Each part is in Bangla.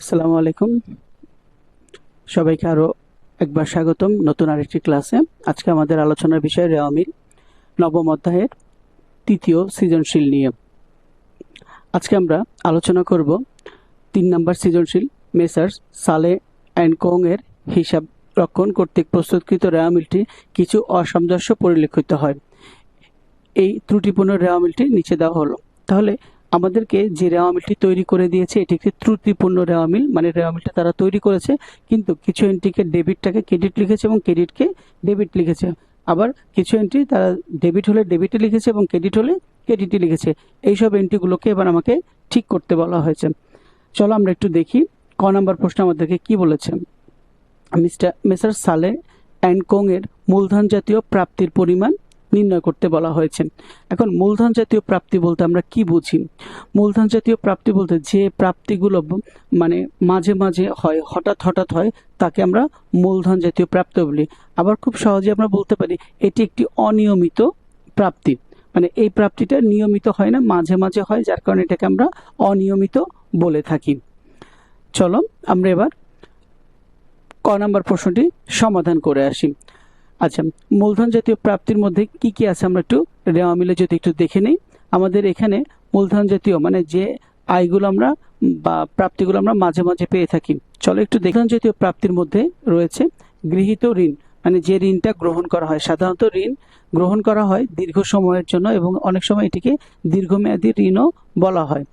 আসসালামু আলাইকুম। সবাইকে আরও একবার স্বাগতম নতুন আরেকটি ক্লাসে। আজকে আমাদের আলোচনার বিষয় রেওয়ামিল নবম অধ্যায়ের তৃতীয় সৃজনশীল নিয়ে। আজকে আমরা আলোচনা করব তিন নম্বর সৃজনশীল মেসার্স সালে অ্যান্ড কোং এর হিসাব রক্ষণ কর্তৃক প্রস্তুতকৃত রেওয়ামিলটি কিছু অসামঞ্জস্য পরিলক্ষিত হয়। এই ত্রুটিপূর্ণ রেওয়ামিলটি নিচে দেওয়া হলো। তাহলে আমাদেরকে যে রেওয়ামিলটি তৈরি করে দিয়েছে, এটি একটি ত্রুটিপূর্ণ রেওয়ামিল মানে রেওয়ামিলটা তারা তৈরি করেছে, কিন্তু কিছু এন্ট্রিকে ডেবিটটাকে ক্রেডিট লিখেছে এবং ক্রেডিটকে ডেবিট লিখেছে। আবার কিছু এন্ট্রি তারা ডেবিট হলে ডেবিটে লিখেছে এবং ক্রেডিট হলে ক্রেডিটে লিখেছে। এইসব এন্ট্রিগুলোকে এবার আমাকে ঠিক করতে বলা হয়েছে। চলো আমরা একটু দেখি ক নাম্বার প্রশ্ন আমাদেরকে কি বলেছে। মিস্টার মেসার সালে অ্যান্ড কোং এর মূলধন জাতীয় প্রাপ্তির পরিমাণ নির্ণয় করতে বলা হয়েছে। এখন মূলধন জাতীয় প্রাপ্তি বলতে আমরা কি বুঝি? মূলধন জাতীয় প্রাপ্তি বলতে যে প্রাপ্তিগুলো মানে মাঝে মাঝে হয়, হঠাৎ হঠাৎ হয়, তাকে আমরা মূলধন জাতীয় প্রাপ্তি বলি। আবার খুব সহজে আমরা বলতে পারি, এটি একটি অনিয়মিত প্রাপ্তি। মানে এই প্রাপ্তিটা নিয়মিত হয় না, মাঝে মাঝে হয়, যার কারণে এটাকে আমরা অনিয়মিত বলে থাকি। চলো আমরা এবার ক নম্বর প্রশ্নটি সমাধান করে আসি। আচ্ছা মূলধন জাতীয় প্রাপ্তির মধ্যে কি কি আছে আমরা একটু রেওয়া মিলে যদি একটু দেখে নিই? আমাদের এখানে মূলধন জাতীয় মানে যে আয়গুলো আমরা বা প্রাপ্তিগুলো আমরা মাঝে মাঝে পেয়ে থাকি। চলো একটু দেখুন জাতীয় প্রাপ্তির মধ্যে রয়েছে গৃহীত ঋণ মানে যে ঋণটা গ্রহণ করা হয়। সাধারণত ঋণ গ্রহণ করা হয় দীর্ঘ সময়ের জন্য এবং অনেক সময় এটিকে দীর্ঘমেয়াদী ঋণও বলা হয়।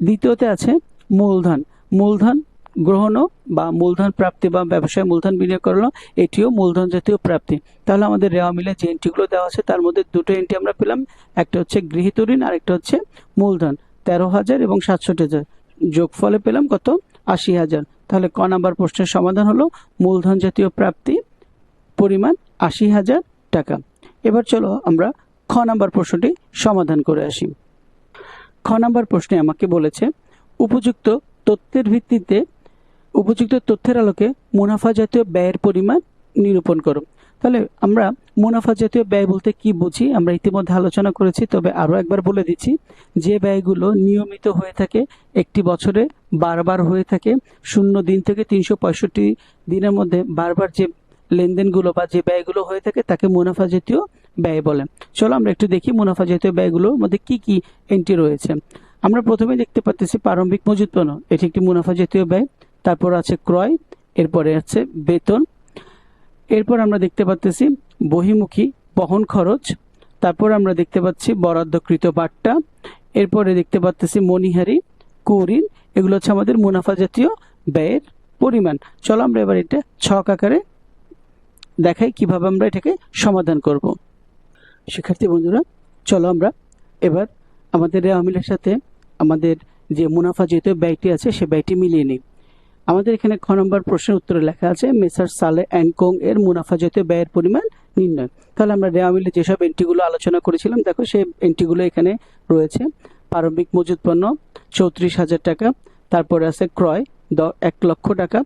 দ্বিতীয়তে আছে মূলধন। মূলধন গ্রহণও বা মূলধন প্রাপ্তি বা ব্যবসায় মূলধন বিনিয়োগ করল এটিও মূলধন জাতীয় প্রাপ্তি। তাহলে আমাদের রেওয়া মিলে যে এন্ট্রিগুলো দেওয়া আছে, তার মধ্যে দুটো এন্ট্রি আমরা পেলাম। একটা হচ্ছে গৃহীত ঋণ আর একটা হচ্ছে মূলধন। তেরো হাজার এবং সাতষট্টি হাজার। যোগফলে পেলাম কত? আশি হাজার। তাহলে ক নাম্বার প্রশ্নের সমাধান হলো, মূলধন জাতীয় প্রাপ্তি পরিমাণ আশি হাজার টাকা। এবার চলো আমরা খ নাম্বার প্রশ্নটি সমাধান করে আসি। খ নাম্বার প্রশ্নে আমাকে বলেছে, উপযুক্ত তথ্যের ভিত্তিতে উপযুক্ত তথ্যের আলোকে মুনাফা জাতীয় ব্যয়ের পরিমাণ নিরূপণ করো তাহলে আমরা মুনাফা জাতীয় ব্যয় বলতে কি বুঝি? আমরা ইতিমধ্যে আলোচনা করেছি, তবে আরও একবার বলে দিচ্ছি, যে ব্যয়গুলো নিয়মিত হয়ে থাকে, একটি বছরে বারবার হয়ে থাকে, শূন্য দিন থেকে তিনশো পঁয়ষট্টি দিনের মধ্যে বারবার যে লেনদেনগুলো বা যে ব্যয়গুলো হয়ে থাকে, তাকে মুনাফা জাতীয় ব্যয় বলে। চলো আমরা একটু দেখি মুনাফা জাতীয় ব্যয়গুলোর মধ্যে কি কি এন্ট্রি রয়েছে। আমরা প্রথমে দেখতে পাচ্ছি প্রারম্ভিক মজুত পণ্য, এটি একটি মুনাফা জাতীয় ব্যয়। তারপর আছে ক্রয়, এরপরে আছে বেতন। এরপর আমরা দেখতে পাচ্ছি বহিমুখী বহন খরচ, তারপর আমরা দেখতে পাচ্ছি বরাদ্দকৃত বাট্টা, এরপরে দেখতে পাচ্ছি মণিহারি কুরিন, এগুলো হচ্ছে আমাদের মুনাফা জাতীয় ব্যয়ের পরিমাণ। চলো আমরা এবার এটা ছক আকারে দেখাই কীভাবে আমরা এটাকে সমাধান করব। শিক্ষার্থী বন্ধুরা, চলো আমরা এবার আমাদের রেওয়ামিলের সাথে আমাদের যে মুনাফা জাতীয় ব্যয়টি আছে সে ব্যয়টি মিলিয়ে নিই। আমাদের এখানে খ নম্বর প্রশ্নের উত্তরে লেখা আছে, মেসার সালে অ্যান্ড কোং এর মুনাফা জাতীয় ব্যয়ের পরিমাণ নির্ণয়। তাহলে আমরা রেওয়ামিলে যেসব এন্ট্রিগুলো আলোচনা করেছিলাম, দেখো সেই এন্ট্রিগুলো এখানে রয়েছে। প্রারম্ভিক মজুত পণ্য, চৌত্রিশ হাজার টাকা, তারপরে আছে ক্রয়, দ, এক লক্ষ টাকা,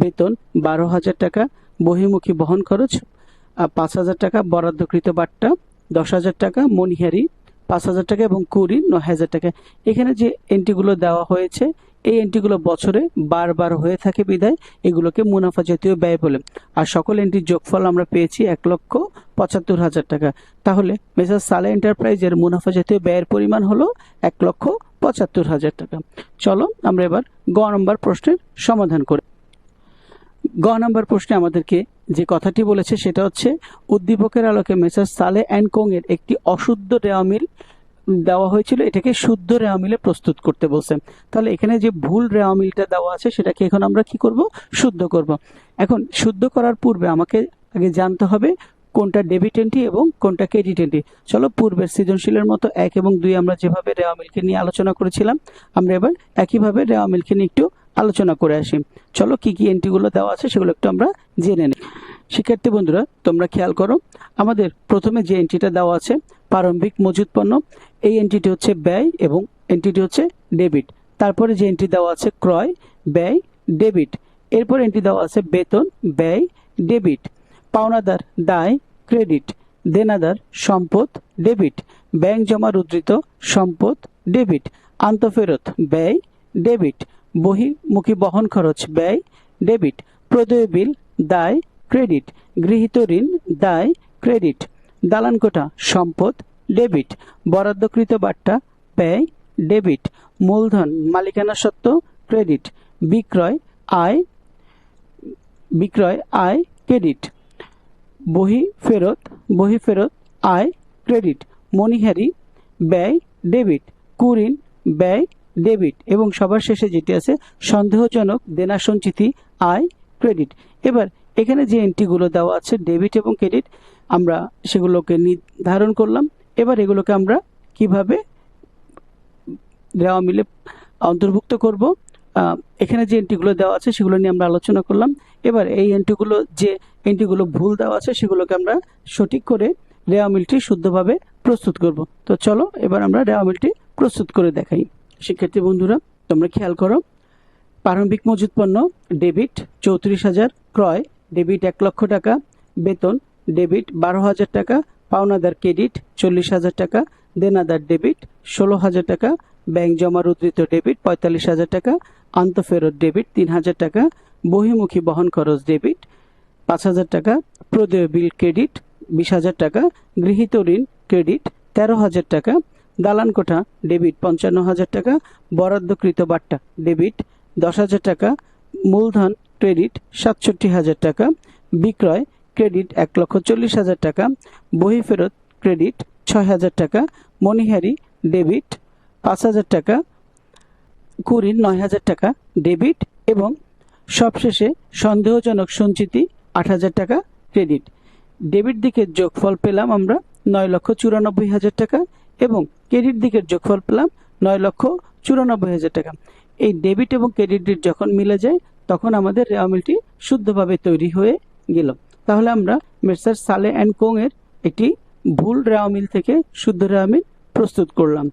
বেতন বারো হাজার টাকা বহিমুখী বহন খরচ পাঁচ হাজার টাকা, বরাদ্দকৃত বাট্টা, দশ হাজার টাকা মনিহারি পাঁচ হাজার টাকা এবং কুড়ি, নয় হাজার টাকা। এখানে যে এন্ট্রিগুলো দেওয়া হয়েছে, এই এন্ট্রিগুলো বছরে বারবার হয়ে থাকে বিদায়। এগুলোকে মুনাফা জাতীয় ব্যয় বলে। আর সকল এন্ট্রির যোগফল আমরা পেয়েছি এক লক্ষ পঁচাত্তর হাজার টাকা। তাহলে মেসার সালে এন্টারপ্রাইজের মুনাফা জাতীয় ব্যয়ের পরিমাণ হলো এক লক্ষ পঁচাত্তর হাজার টাকা। চলো আমরা এবার গ নম্বর প্রশ্নের সমাধান করি। গ নম্বর প্রশ্নে আমাদেরকে যে কথাটি বলেছে সেটা হচ্ছে, উদ্দীপকের আলোকে মেসার সালে অ্যান্ড কোং এর একটি অশুদ্ধ রেওয়ামিল দেওয়া হয়েছিল, এটাকে শুদ্ধ রেওয়ামিলে প্রস্তুত করতে বলছে। তাহলে এখানে যে ভুল রেওয়ামিলটা দেওয়া আছে, সেটাকে এখন আমরা কি করব? শুদ্ধ করব। এখন, শুদ্ধ করার পূর্বে আমাকে আগে জানতে হবে কোনটা ডেবিট এন্ট্রি এবং কোনটা ক্রেডিট এন্ট্রি চলো পূর্বের সৃজনশীলের মতো এক এবং দুই আমরা যেভাবে রেওয়ামিলকে নিয়ে আলোচনা করেছিলাম, আমরা এবার একইভাবে রেওয়ামিলকে নিয়ে একটু আলোচনা করে আসি। চলো কি কি এন্ট্রিগুলো দেওয়া আছে সেগুলো একটু আমরা জেনে নিই। শিক্ষার্থী বন্ধুরা, তোমরা খেয়াল করো, আমাদের প্রথমে যে এন্ট্রিটা দেওয়া আছে, প্রারম্ভিক মজুত পণ্য, এই এন্ট্রিটি হচ্ছে ব্যয় এবং এন্ট্রিটি হচ্ছে ডেবিট তারপরে যে এন্ট্রি দেওয়া আছে, ক্রয়, ব্যয় ডেবিট এরপর এন্ট্রি দেওয়া আছে বেতন, ব্যয় ডেবিট পাওনাদার, দায় ক্রেডিট দেনাদার, সম্পদ ডেবিট ব্যাংক জমা উদ্ধৃত সম্পদ ডেবিট আন্তঃফেরত, ব্যয় ডেবিট বহিমুখী বহন খরচ ব্যয়, ডেবিট, প্রদেয় বিল, দায়, ক্রেডিট, গৃহীত ঋণ, দায়, ক্রেডিট, দালান কোঠা সম্পদ, ডেবিট, বরাদ্দকৃত বার্তা ব্যয়, ডেবিট, মূলধন, মালিকানা সত্ত্ব, ক্রেডিট, বিক্রয়, আয় বিক্রয়, আয়, ক্রেডিট বহি ফেরত বহি ফেরত আয়, ক্রেডিট, মনিহারি, ব্যয়, ডেবিট, কুরিন, ব্যয় ডেবিট এবং সবার শেষে যেটি আছে, সন্দেহজনক দেনা সঞ্চিতি আয়, ক্রেডিট। এবার এখানে যে এন্ট্রিগুলো দেওয়া আছে, ডেবিট এবং ক্রেডিট, আমরা সেগুলোকে নির্ধারণ করলাম। এবার এগুলোকে আমরা কীভাবে দেওয়া মিলে অন্তর্ভুক্ত করব? এখানে যে এন্ট্রিগুলো দেওয়া আছে, সেগুলো নিয়ে আমরা আলোচনা করলাম। এবার এই এন্ট্রিগুলো যে এন্ট্রিগুলো ভুল দেওয়া আছে, সেগুলোকে আমরা সঠিক করে রেওয়া মিলটি শুদ্ধভাবে প্রস্তুত করব। তো চলো, এবার আমরা রেওয়া মিলটি প্রস্তুত করে দেখাই। শিক্ষার্থী বন্ধুরা, তোমরা খেয়াল করো, প্রারম্ভিক মজুত পণ্য, ডেবিট চৌত্রিশ হাজার, ক্রয়, ডেবিট এক লক্ষ টাকা, বেতন, ডেবিট বারো হাজার টাকা, পাওনাদার ক্রেডিট চল্লিশ হাজার টাকা, দেনাদার ডেবিট ষোলো হাজার টাকা, ব্যাংক জমার উদ্ধৃত ডেবিট পঁয়তাল্লিশ হাজার টাকা, আন্তঃফেরত ডেবিট তিন হাজার টাকা, বহিমুখী বহন খরচ ডেবিট পাঁচ হাজার টাকা, প্রদেয় বিল ক্রেডিট বিশ হাজার টাকা, গৃহীত ঋণ ক্রেডিট তেরো হাজার টাকা দালান কোঠা ডেবিট পঞ্চান্ন হাজার টাকা, বরাদ্দকৃত বাট্টা, ডেবিট দশ হাজার টাকা, মূলধন, ক্রেডিট সাতষট্টি হাজার টাকা, বিক্রয়, ক্রেডিট এক লক্ষ চল্লিশ হাজার টাকা বহি ফেরত ক্রেডিট ছয় হাজার টাকা, মনিহারি, ডেবিট পাঁচ হাজার টাকা কুড়ির নয় হাজার টাকা, ডেবিট এবং সবশেষে সন্দেহজনক সঞ্চিতি আট হাজার টাকা, ক্রেডিট। ডেবিট দিকে যোগফল পেলাম আমরা নয় লক্ষ চুরানব্বই হাজার টাকা এবং ক্রেডিট দিকের যোগফল পেলাম নয় লক্ষ চুরানব্বই হাজার টাকা। এই ডেবিট এবং ক্রেডিট যখন মিলে যায়, তখন আমাদের রেওয়া মিলটি শুদ্ধভাবে তৈরি হয়ে গেল। তাহলে আমরা মেসার সালে অ্যান্ড কোং এর একটি ভুল রেওয়া মিল থেকে শুদ্ধ রেওয়া মিল প্রস্তুত করলাম।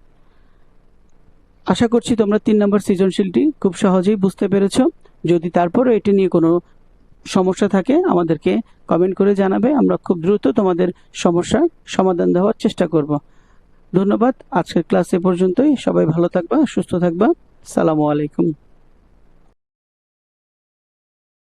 আশা করছি তোমরা তিন নম্বর সৃজনশীলটি খুব সহজেই বুঝতে পেরেছ। যদি তারপরও এটি নিয়ে কোনো সমস্যা থাকে, আমাদেরকে কমেন্ট করে জানাবে। আমরা খুব দ্রুত তোমাদের সমস্যার সমাধান দেওয়ার চেষ্টা করব। ধন্যবাদ। আজকের ক্লাস এ পর্যন্তই। সবাই ভালো থাকবা সুস্থ থাকবা। সালামু আলাইকুম।